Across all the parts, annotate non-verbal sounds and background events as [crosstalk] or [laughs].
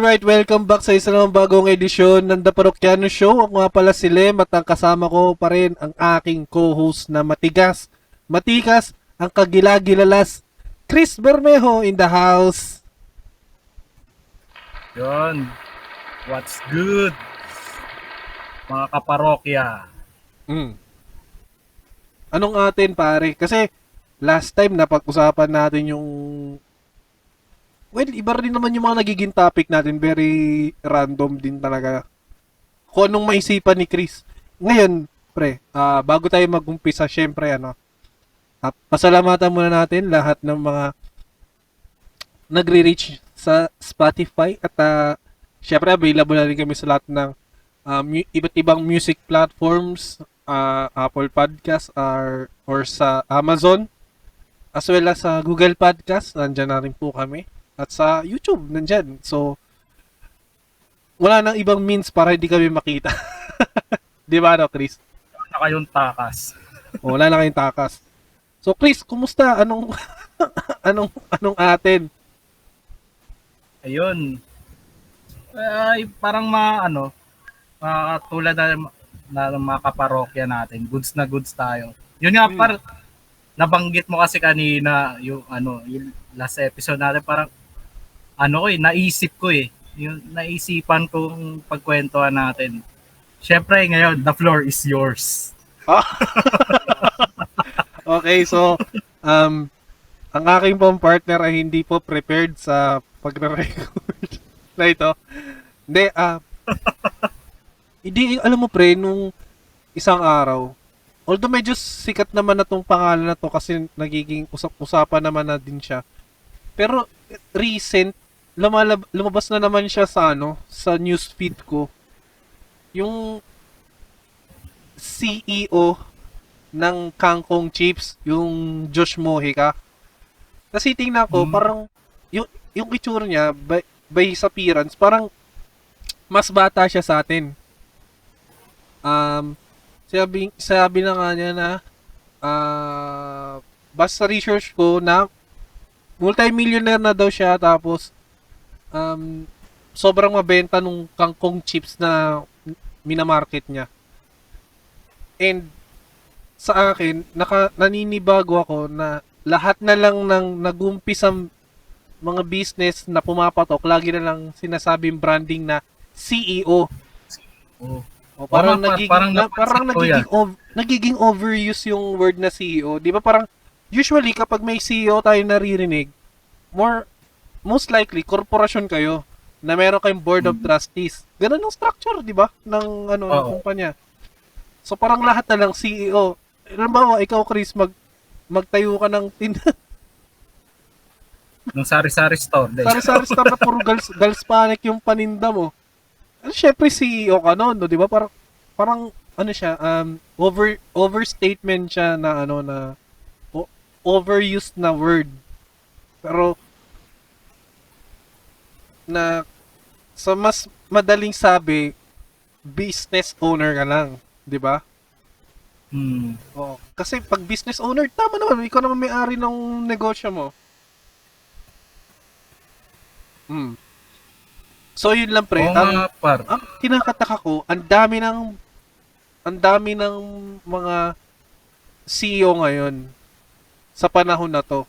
Alright, welcome back sa isa namang bagong edisyon ng The Parokyano Show. Ako nga pala si Lem at ang kasama ko pa rin ang aking co-host na matigas, matikas, ang kagilagilalas, Chris Bermejo in the house. Yun. What's good? Mga kaparokya. Mm. Anong atin pare? Kasi last time napag-usapan natin yung Well, iba rin naman yung mga nagiging topic natin. Very random din talaga. Kung anong maisipan ni Chris. Ngayon, pre, ah, bago tayo mag-umpisa, syempre, ano, ah, pasalamatan muna natin lahat ng mga nagre-reach sa Spotify at ah, syempre available na rin kami sa lahat ng ah, mu- iba't ibang music platforms, ah, Apple Podcast or, or sa Amazon as well as sa Google Podcast, nandyan na rin po kami. At sa YouTube, nandyan. So, wala nang ibang means para hindi kami makita. [laughs] Di ba, no, Chris? Na kayong takas. O, wala na kayong takas. So, Chris, kumusta? Anong, [laughs] anong, anong atin? Ayun. Ay, parang mga ano, mga tulad na, na ng mga kaparokya natin. Goods na goods tayo. Yun nga, Hmm. par, nabanggit mo kasi kanina yung ano, yung last episode natin, parang ano ko eh, naisip ko eh. Yung naisipan kong pagkwentuhan natin. Siyempre ngayon, the floor is yours. [laughs] Okay, so, um, ang aking pong partner ay hindi po prepared sa pagre-record [laughs] na ito. Hindi, ah, [laughs] hindi, alam mo pre, nung isang araw, although medyo sikat naman na tong pangalan na to kasi nagiging usap-usapan naman na din siya. Pero, recent, lumalab- lumabas na naman siya sa ano, sa newsfeed ko. Yung CEO ng Kangkong Chips, yung Josh Mojica. Kasi tingnan ko, Hmm. parang, yung, yung itsura niya, by, by his appearance, parang, mas bata siya sa atin. Um, sabi, sabi na nga niya na, ah, basta research ko na, multi-millionaire na daw siya, tapos, um, sobrang mabenta nung kangkong chips na minamarket niya. And, sa akin, naka, naninibago ako na lahat na lang ng nag-umpisang mga business na pumapatok, lagi na lang sinasabing branding na CEO. Oh. O, parang par- nagiging, parang na, parang nagiging, ov- nagiging overuse yung word na CEO. Di ba parang, usually kapag may CEO tayo naririnig, more, most likely, korporasyon kayo na meron kayong board of trustees. Ganun ang structure, di ba? Ng ano, ng kumpanya. So parang lahat na lang CEO. Halimbawa, ikaw Chris, mag magtayo ka ng tin [laughs] Nung sari-sari store. Dahil, sari-sari store na puro girls, girls [laughs] panic yung paninda mo. Ano, syempre CEO ka noon, no, 'di ba? Parang parang ano siya, um over overstatement siya na ano na o- overused na word. Pero na sa mas madaling sabi, business owner ka lang, 'di ba? hmm. Oo. Kasi pag business owner, tama naman, ikaw naman may-ari ng negosyo mo. Hmm. So yun lang pre. Oo ang, nga, par. ang kinakataka ko, ang dami ng ang dami ng mga CEO ngayon sa panahon na to.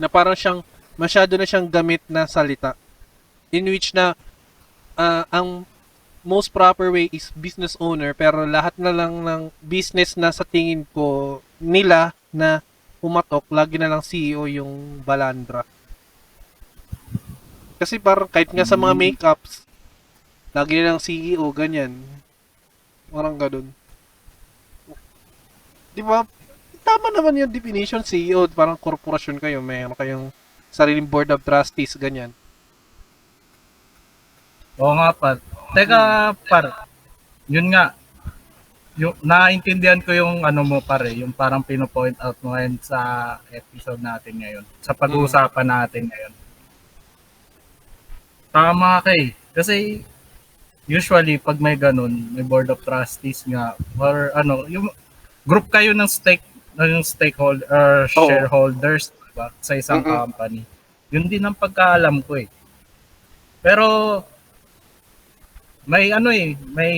Na parang siyang masyado na siyang gamit na salita. In which na ah, ang most proper way is business owner pero lahat na lang ng business na sa tingin ko nila na pumatok lagi na lang CEO yung balandra. Kasi parang kahit nga sa mga Mm. makeups lagi na lang CEO ganyan. Parang ganun. Di ba? Tama naman yung definition CEO parang korporasyon kayo mayroon kayong sariling board of trustees ganyan Oo nga, par. Teka, par. Yun nga. Yung, naintindihan ko yung ano mo, pare. Yung parang pino-point out mo ngayon sa episode natin ngayon. Sa pag-uusapan natin ngayon. Tama kay. Kasi usually pag may ganun, may board of trustees nga or ano, yung group kayo ng stake ng stakeholder or Oo. shareholders diba, sa isang Mm-mm. company. Yun din ang pagkaalam ko eh. Pero may ano eh, may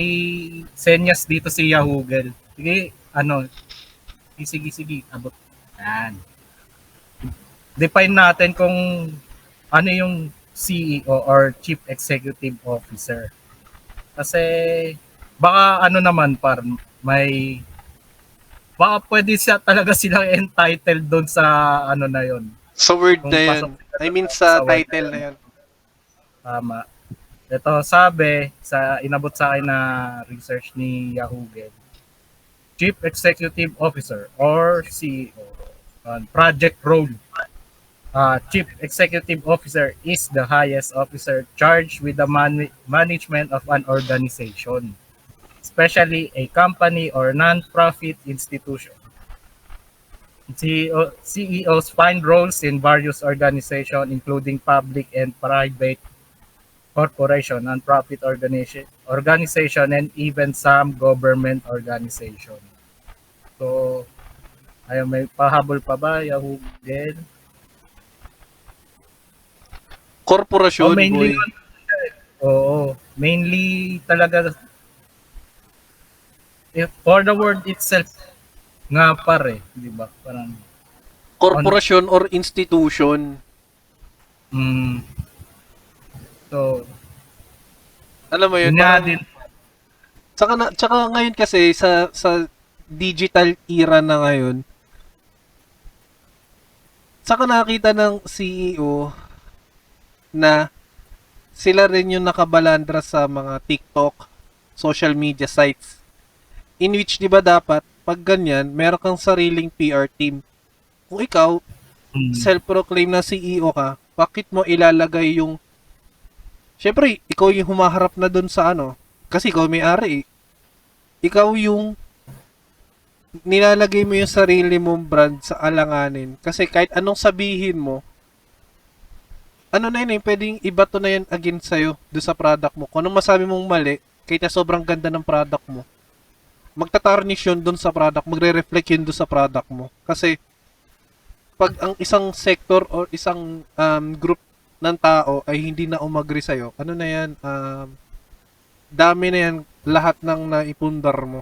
senyas dito si Yahoo Girl. Sige, ano, sige, sige, abot. Yan. Define natin kung ano yung CEO or Chief Executive Officer. Kasi baka ano naman par may baka pwede siya talaga silang entitled doon sa ano na yon. Sa word Kung na yun. I mean, sa sa title na yun. Tama. Ito sabi sa inabot sa akin na research ni Yahoo Ged. Chief Executive Officer or CEO. Uh, project role. Uh, Chief Executive Officer is the highest officer charged with the man- management of an organization, especially a company or non-profit institution. CEO, CEOs find roles in various organizations, including public and private corporation, non-profit organization, organization, and even some government organization. So, ayun, may pahabol pa ba, Yahoo Ged? Korporasyon, Oh, mainly, boy. oo, mainly talaga for the word itself nga pare, di ba? Parang Korporasyon or institution. mm, so, Alam mo yun, parang- din. Tsaka, na, tsaka ngayon kasi sa sa digital era na ngayon, saka nakita ng CEO na sila rin yung nakabalandra sa mga TikTok, social media sites. In which, di ba dapat, pag ganyan, meron kang sariling PR team. Kung ikaw, Mm, self-proclaim na CEO ka, bakit mo ilalagay yung Siyempre, ikaw yung humaharap na dun sa ano. Kasi ikaw may-ari eh. Ikaw yung nilalagay mo yung sarili mong brand sa alanganin. Kasi kahit anong sabihin mo, ano na yun eh, pwedeng ibato na yan against sa'yo do sa product mo. Kung anong masabi mong mali, kahit na sobrang ganda ng product mo, magtatarnish yun dun sa product, magre-reflect yun dun sa product mo. Kasi, pag ang isang sector or isang um, group ng tao ay hindi na umagri sa'yo, ano na yan, um, dami na yan, lahat ng naipundar mo.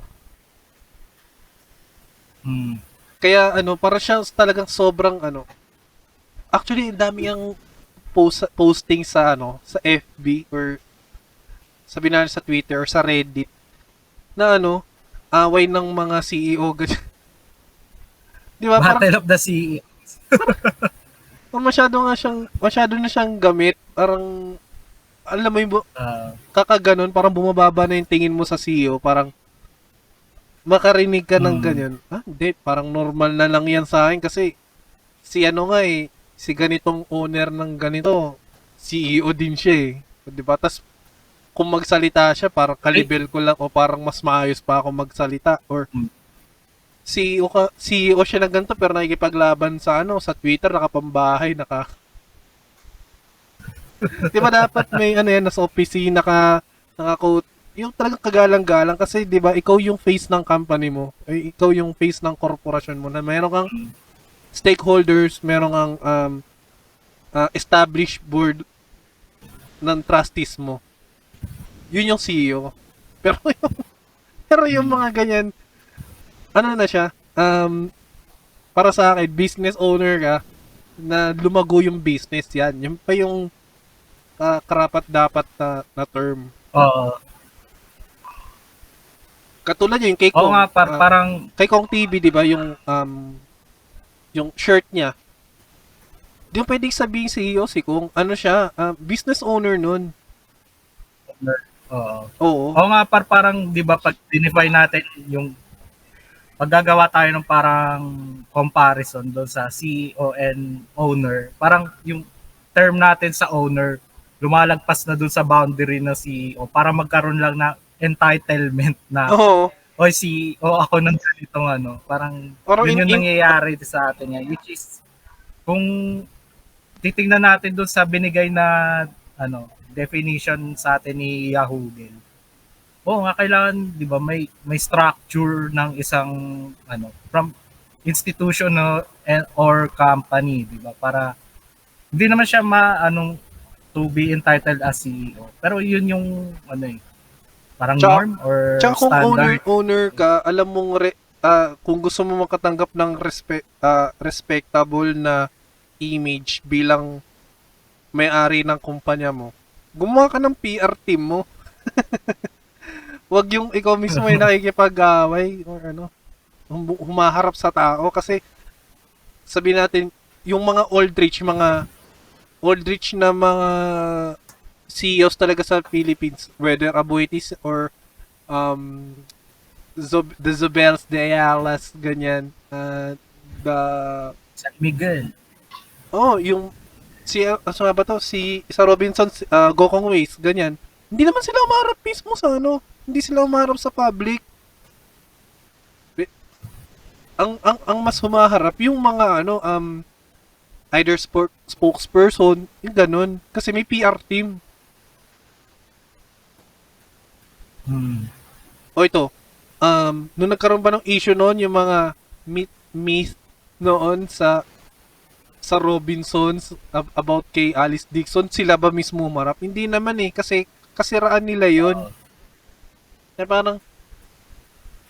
mm, Kaya ano, para siya talagang sobrang ano. Actually, ang dami ang post, posting sa ano, sa FB or sabi na sa Twitter or sa Reddit na ano, away ng mga CEO ganyan. Di ba? Parang, Battle of the CEO. [laughs] parang masyado nga siyang, masyado na siyang gamit. Parang, alam mo yung, bu- Uh, kakaganon, parang bumababa na yung tingin mo sa CEO, parang makarinig ka ng Mm. ganyan. Ah, hindi, parang normal na lang yan sa akin kasi si ano nga eh, si ganitong owner ng ganito, CEO din siya eh. Di ba? Tas kung magsalita siya, parang kalibel ko lang o parang mas maayos pa ako magsalita or Mm. CEO ka, CEO siya ng ganito pero nakikipaglaban sa ano, sa Twitter, nakapambahay, naka [laughs] Di ba dapat may ano yan, nasa opisina ka, naka-coat, yung talagang kagalang-galang kasi 'di ba ikaw yung face ng company mo ay ikaw yung face ng korporasyon mo na meron kang stakeholders meron kang um, uh, established board ng trustees mo yun yung CEO [laughs] pero yung pero yung mga ganyan ano na siya um, para sa akin business owner ka na lumago yung business yan yung pa yung uh, karapat dapat na, na term Oo. Katulad yung kay Oo Kong. nga, par- ah, parang, kay Kong TV, di ba, yung um, yung shirt niya. Di mo pwedeng sabihin si CEO si Kong, ano siya, ah, business owner nun. Oo. Oo. Oo nga, par, parang, di ba, pag dinify natin yung, paggagawa tayo ng parang comparison doon sa CEO and owner, parang yung term natin sa owner, lumalagpas na doon sa boundary na CEO para magkaroon lang na entitlement na, Oo. oy CEO ako ng ganitong ano, parang Parang yun yung in- nangyayari sa atin ngayon, which is, kung titingnan natin doon sa binigay na ano definition sa atin ni Yahoo Mail. Oo nga kailangan 'di ba may may structure ng isang ano from institution and- or company 'di ba para hindi naman siya ma anong to be entitled as CEO. Pero yun yung ano eh, parang Tsaka- norm or Tsaka kung owner, standard. owner ka, alam mong re- ah, kung gusto mo makatanggap ng respe- ah, respectable na image bilang may-ari ng kumpanya mo, gumawa ka ng PR team mo. [laughs] Wag yung ikaw mismo ay nakikipag-away or ano, hum- humaharap sa tao kasi sabi natin yung mga old rich, mga old rich na mga CEOs talaga sa Philippines, whether Aboitiz or um Zob, the Zobels, the Ayalas, ganyan. Uh, the San Miguel. oh, yung si uh, ano ba to? Si sa Robinson uh, Gokong Ways, ganyan. Hindi naman sila umarap mismo sa ano, hindi sila umarap sa public. Ang ang ang mas humaharap yung mga ano um either sport, spokesperson, yung ganun. Kasi may PR team. Hmm. O ito, um, nung nagkaroon ba ng issue noon, yung mga myth, myth noon sa sa Robinsons ab- about kay Alice Dixon, sila ba mismo humarap? Hindi naman eh, kasi kasiraan nila yun. Oo. Na parang,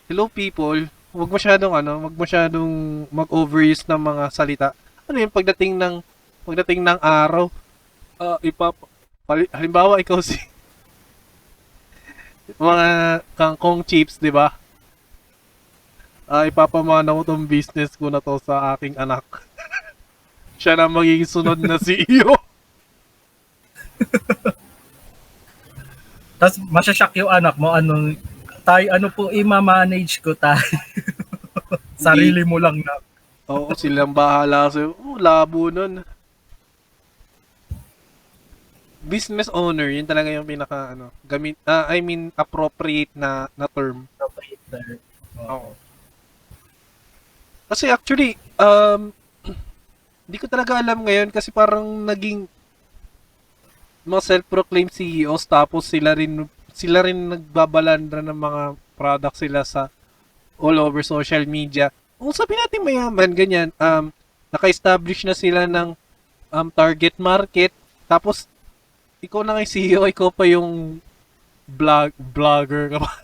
hello people, wag masyadong ano, wag masyadong mag-overuse ng mga salita. Ano yung pagdating ng, pagdating ng araw, ah ipap, hali- halimbawa ikaw si, [laughs] mga kangkong chips, di ba? Ah, ipapamana ko tong business ko na to sa aking anak. [laughs] Siya na magiging sunod na CEO. [laughs] Tapos masyashock yung anak mo, ano, tayo, ano po, i-manage ko tayo. [laughs] Sarili mo lang na. Oo, silang bahala sa'yo. Oh, labo nun. Business owner, yun talaga yung pinaka, ano, gamit, ah, I mean, appropriate na, na term. Operator. Oo. Kasi actually, um, hindi ko talaga alam ngayon kasi parang naging mga self-proclaimed CEOs tapos sila rin sila rin nagbabalandra ng mga products sila sa all over social media. Kung sabi natin mayaman, ganyan, um, naka-establish na sila ng um, target market, tapos ikaw na yung CEO, ikaw pa yung blog, vlogger ka pa. [laughs]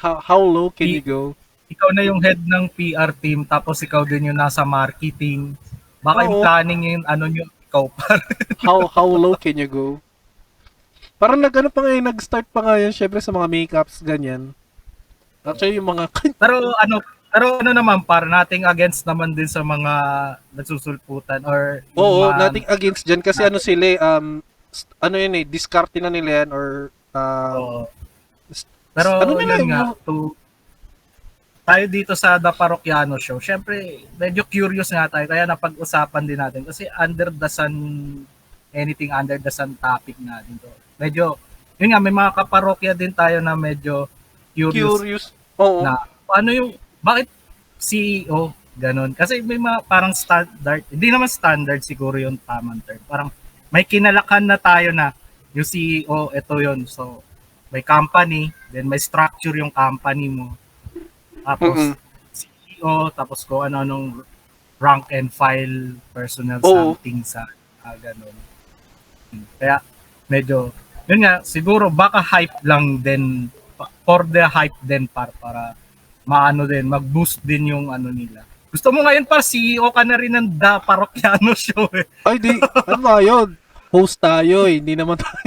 how, how low can you go? Ikaw na yung head ng PR team, tapos ikaw din yung nasa marketing. Baka yung Oo. planning yung ano nyo, ikaw pa. [laughs] how how low can you go? Parang nag ano pa ngayon, nag-start pa ngayon syempre sa mga makeups ganyan. Actually yung mga [laughs] pero ano, pero ano naman, para nating against naman din sa mga nagsusulputan or yung Oo, mga- nothing against dyan kasi ano sila eh, um ano yun eh, discarte na nila yan or uh, Oo. Pero ano nila yun nga, yung- to, tayo dito sa The Parokyaano Show, syempre, medyo curious nga tayo, kaya napag-usapan din natin. Kasi under the sun, anything under the sun topic natin to. Medyo, yun nga, may mga kaparokya din tayo na medyo curious, curious. Oo. na, ano yung, bakit CEO, ganun. Kasi may mga parang standard, hindi naman standard siguro yung tamang term. Parang may kinalakan na tayo na yung CEO, ito yon So, may company, then may structure yung company mo. Tapos, Mm-mm. CEO, tapos kung ano-anong rank and file, personal Oo. something sa ah, ganun. Kaya, medyo, yun nga, siguro baka hype lang din, for the hype din para, para maano din, mag-boost din yung ano nila. Gusto mo ngayon pa, CEO ka na rin ng Da Parokyaano Show eh. Ay di, ano ba yun? Host tayo eh, hindi naman tayo.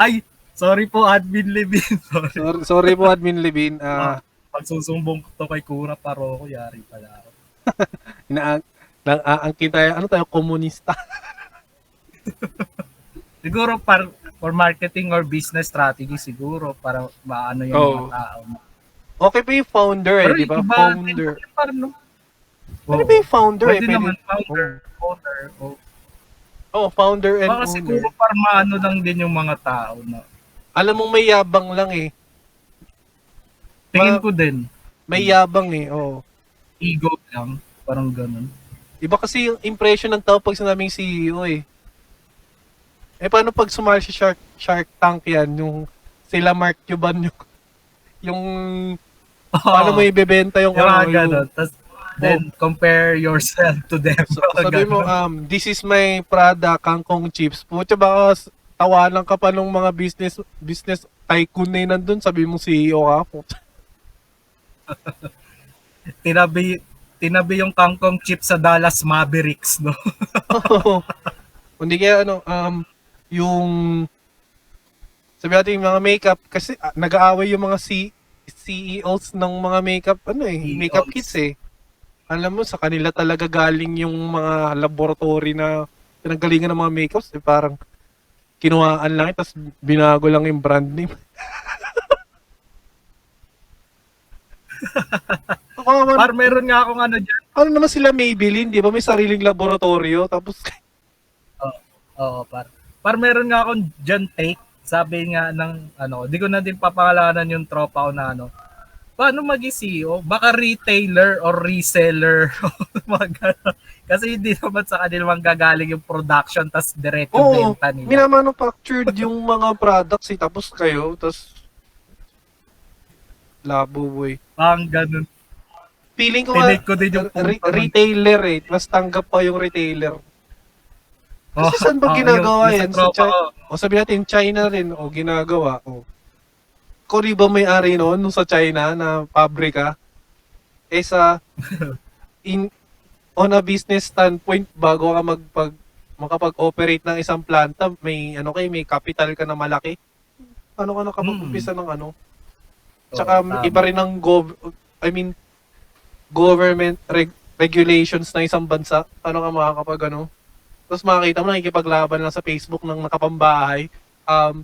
Ay, sorry po, Admin Levin. [laughs] sorry. sorry, sorry po Admin Levin. Ah, Pagsusumbong ko to kay Kura Paroko, yari pala ako. [laughs] inaang nang aangkin tayo, ano tayo, komunista. [laughs] Siguro par, for marketing or business strategy, siguro para maano yung Oo. mga tao. Okay pa yung founder eh, di ba? Founder. Ano ba yung founder eh? Pwede Pwede, naman founder, owner. o oh, founder and Baka owner. siguro para maano lang din yung mga tao na Alam mong may yabang lang eh. tingin Ma- ko din May yabang eh, oo. ego lang, parang ganun. Iba kasi yung impression ng tao pag sinabing CEO eh. Eh paano pag sumali si Shark, Shark Tank yan, yung sila Mark Cuban yung yung paano mo ibebenta yung yung ano, mga ganun. Tas, then compare yourself to them. So, sabi mo, [laughs] um, this is my product, kangkong chips. Pucha, baka s- tawanan ka pa ng mga business business tycoon na yun nandun. Sabi mo CEO ka. Pucha. [laughs] tinabi tinabi yung kangkong chip sa Dallas Mavericks, no? [laughs] Hindi kaya ano, um, yung sabi natin yung mga makeup, kasi ah, nag-aaway yung mga C, CEOs ng mga makeup, ano eh, CEOs. makeup kits eh. Alam mo, sa kanila talaga galing yung mga laboratory na pinanggalingan ng mga makeups. Eh, parang kinuhaan lang, tapos binago lang yung brand name. [laughs] Kawawa Par meron nga akong ano dyan. ano naman sila Maybelline, di ba? May sariling laboratorio. Tapos, Oo, par. Par meron nga akong dyan take. Sabi nga ng ano, di ko na din papangalanan yung tropa ko na ano. Paano maging CEO? Baka retailer or reseller. [laughs] Kasi hindi naman sa kanila manggagaling yung production tas diretso oo, benta nila. minamanufactured yung mga products eh. Tapos kayo, tapos labo boy. Parang ganun. Feeling ko Tinig ko din yung re- retailer eh. Mas tanggap pa yung retailer. Kasi saan ba Oo, ginagawa yung- yan? Sa China? O sabi natin, China rin. O ginagawa. O. Kung di ba may-ari noon nung sa China na pabrika? Eh sa [laughs] in on a business standpoint bago ka magpag makapag-operate ng isang planta, may ano kay may capital ka na malaki. Ano ka nakapag-umpisa ng ano? Tsaka Oo, tama. iba rin ang gov I mean government reg- regulations ng isang bansa. Ano ka makakapag ano? Tapos makakita mo nakikipaglaban lang sa Facebook ng nakapambahay. Um,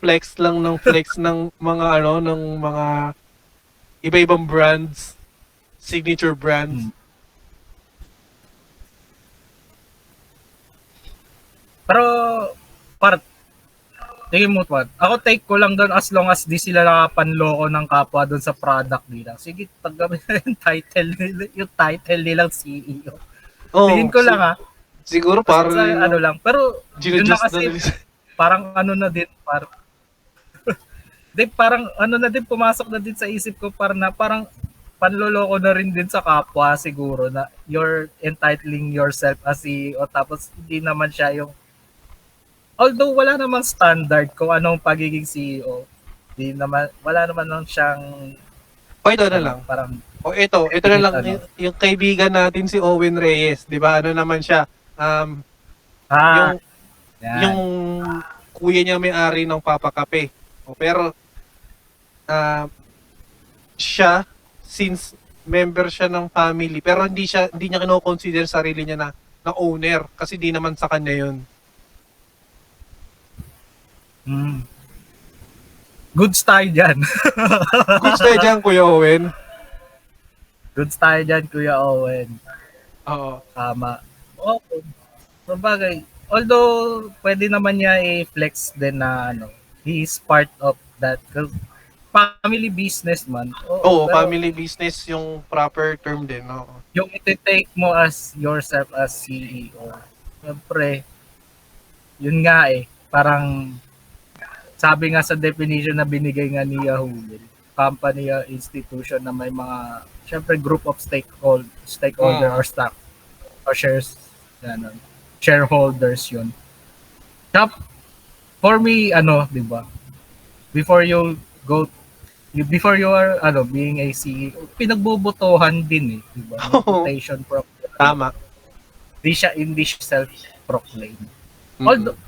flex lang ng flex [laughs] ng mga ano ng mga iba-ibang brands, signature brands. Hmm. Pero, part, tingin mo what? Ako take ko lang doon as long as di sila nakapanloko ng kapwa doon sa product nila. Sige, tagamin na yung title nila, yung title nilang CEO. Oh, tingin ko si- lang ha. Siguro Parang parang ano lang. Pero, yun na kasi, na parang ano na din, par Di, parang ano na din, pumasok na din sa isip ko, parang na, parang panloloko na rin din sa kapwa siguro na you're entitling yourself as CEO tapos hindi naman siya yung although wala namang standard kung anong pagiging CEO di naman wala naman lang siyang O ito na ano, lang. parang O ito, ito na lang Ano? yung, yung kaibigan natin si Owen Reyes, 'di ba? Ano naman siya? Um, ah, yung yan. yung kuya niya may-ari ng Papa Kape. O, pero ah, siya since member siya ng family pero hindi siya hindi niya kino-consider sarili niya na na owner kasi di naman sa kanya 'yun. Mm. Goods tayo dyan. [laughs] Goods tayo dyan, Kuya Owen. Goods tayo dyan, Kuya Owen. Oo. Tama. Oo. So bagay, although pwede naman niya i-flex din na ano, he is part of that family business man. Oo, pero family business yung proper term din. Oo. Yung iti-take mo as yourself as CEO. Siyempre, yun nga eh, parang sabi nga sa definition na binigay nga ni Yahoo, company or institution na may mga, syempre group of stakeholder, stakeholder or stock or shares, ano, shareholders yun. Tap, for me, ano, di ba, before you go, before you are, ano, being a CEO, pinagbubutuhan din eh, di ba? [laughs] Reputation pro, Tama. di siya, hindi siya self-proclaim. Mm-mm. Although,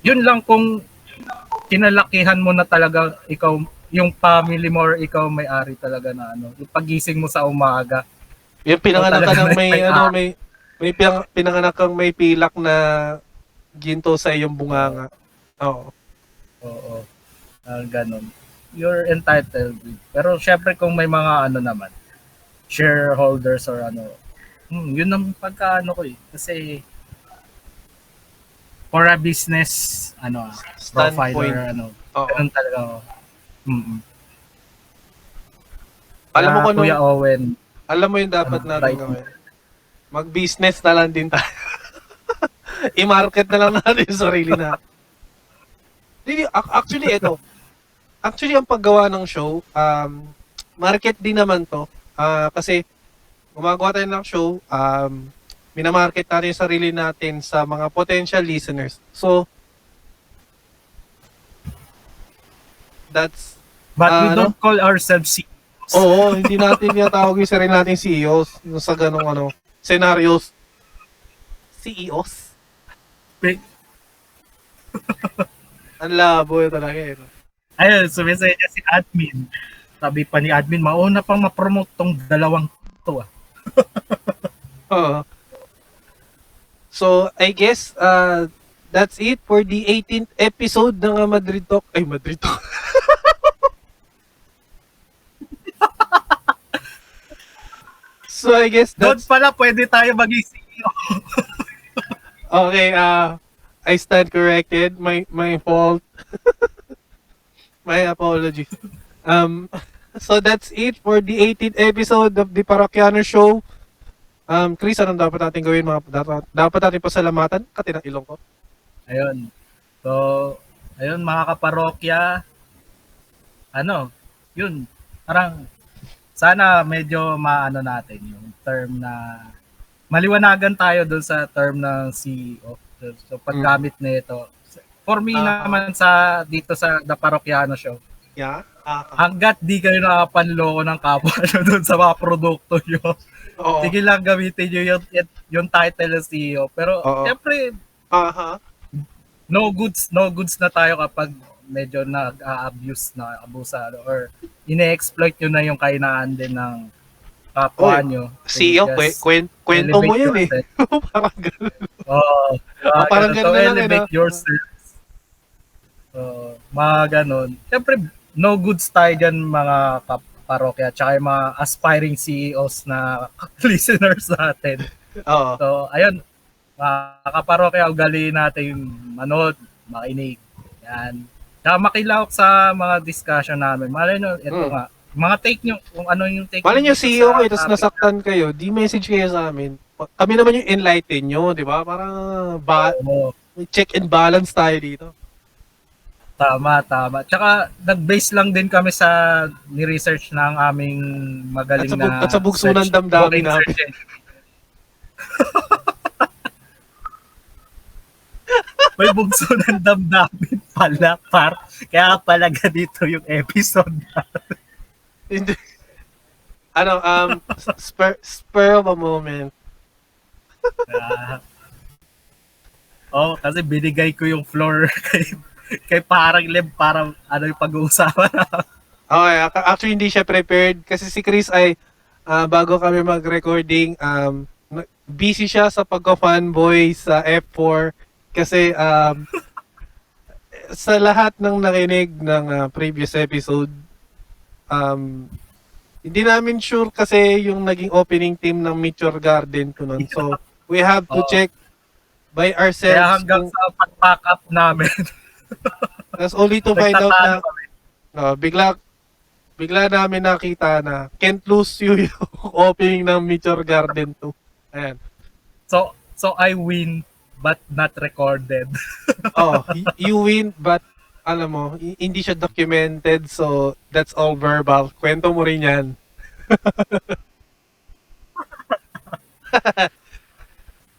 yun lang kung kinalakihan mo na talaga ikaw yung family mo or ikaw may-ari talaga na ano, yung pagising mo sa umaga. Yung pinanganak ka ng may, may- ano, may, may pinang, pinanganak kang may pilak na ginto sa iyong bunganga. Oo. Oo. Ah, ganun. You're entitled. Pero syempre kung may mga ano naman, shareholders or ano, hmm, yun ang pagkaano ko eh. Kasi for a business, ano, Standpoint. provider, ano, Oo. ganun talaga. oh. Mm-mm. Alam mo Kaya, kung ano, Kuya Owen, alam mo yung dapat Ano, natin right. gawin. Mag-business na lang din tayo. [laughs] I-market na lang natin yung sarili na. Hindi, ac- actually, ito. Actually, ang paggawa ng show, um, market din naman to. Ah, kasi, gumagawa tayo ng show, um, minamarket natin yung sarili natin sa mga potential listeners. So, that's, But we Ah, don't call ourselves CEOs. oo, hindi natin tinatawag yung sarili natin CEOs, sa ganong ano, scenarios. CEOs? Ang labo talaga eh. Ayun, sumisaya niya si admin. Sabi pa ni admin, mauna pang ma-promote tong dalawang to ah. [laughs] Oo. So, I guess, uh, that's it for the 18th episode ng uh, Madrid Talk. Ay, Madrid Talk. [laughs] so, I guess Doon that's... pala pwede tayo maging CEO. [laughs] Okay, uh, I stand corrected. My, my fault. My apologies. Um, so, that's it for the 18th episode of the Parokiano Show. Um, Chris, anong dapat natin gawin? Mga, dapat, dapat natin pasalamatan? Kati ng ilong ko. Ayun. So, ayun mga kaparokya. Ano, yun, parang sana medyo maano natin yung term na maliwanagan tayo doon sa term ng CEO. So, paggamit nito. For me Ah. naman sa dito sa The Parokiano Show, Yeah? Ah, ah. hanggat di kayo nakapanloko ng kapwa [laughs] nyo doon sa mga produkto nyo, Oo. sige lang gamitin nyo yung, yung title ng CEO. Pero, Oo. syempre, Aha. no goods no goods na tayo kapag medyo nag-abuse na abusado or ine-exploit nyo na yung kainaan din ng kapwa Oy, nyo. CEO, kwen- kwento mo elevate yun eh. [laughs] Parang ganun. Oo. Oh, parang ganun. na lang, elevate eh, no? yourself. So, mga ganun. Siyempre, no goods tayo dyan mga kaparokya tsaka yung mga aspiring CEOs na [laughs] listeners natin. Oo. So, ayun, mga kaparokya, ugaliin natin manood, makinig. Yan. Tsaka makilawak sa mga discussion namin. Malay nyo, ito Mm. nga. Mga take nyo, kung ano yung take Mali nyo CEO sa kayo, tapos nasaktan kayo, di message kayo sa amin. Kami naman yung enlighten nyo, di ba? Parang ba- Oo, check and balance tayo dito. Tama, tama. Tsaka, nag-base lang din kami sa ni-research ng aming magaling At sa bug- na at sa bugso ng search- damdamin namin. engine. [laughs] May bugso ng damdamin pala, par. Kaya pala ganito yung episode na. Hindi. ano, um, spur, spur of a moment. Ah. oh, kasi binigay ko yung floor [laughs] kay, kay parang Leb para ano yung pag-uusapan. [laughs] Okay, ac- actually hindi siya prepared kasi si Chris ay ah, bago kami mag-recording, um, busy siya sa pagka-fanboy sa F4 kasi um, [laughs] sa lahat ng nakinig ng ah, previous episode, um, hindi namin sure kasi yung naging opening team ng Meteor Garden ko nun. So, we have to [laughs] check by Kaya ourselves. hanggang kung- sa pag-pack up namin, That's only to find out na. No, bigla bigla namin nakita na can't lose you yung opening ng Meteor Garden 2. Ayan. So, so I win but not recorded. [laughs] Oh, you win but alam mo, hi- hindi siya documented so that's all verbal. Kwento mo rin yan. [laughs]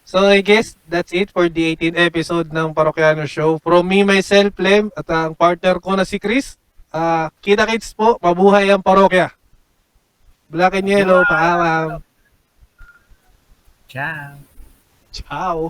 so I guess that's it for the 18th episode ng Parokiano Show. From me, myself, Lem, at ang partner ko na si Chris. Ah, kita kits po, mabuhay ang parokya. Black and yellow, paalam. Ciao. Ciao.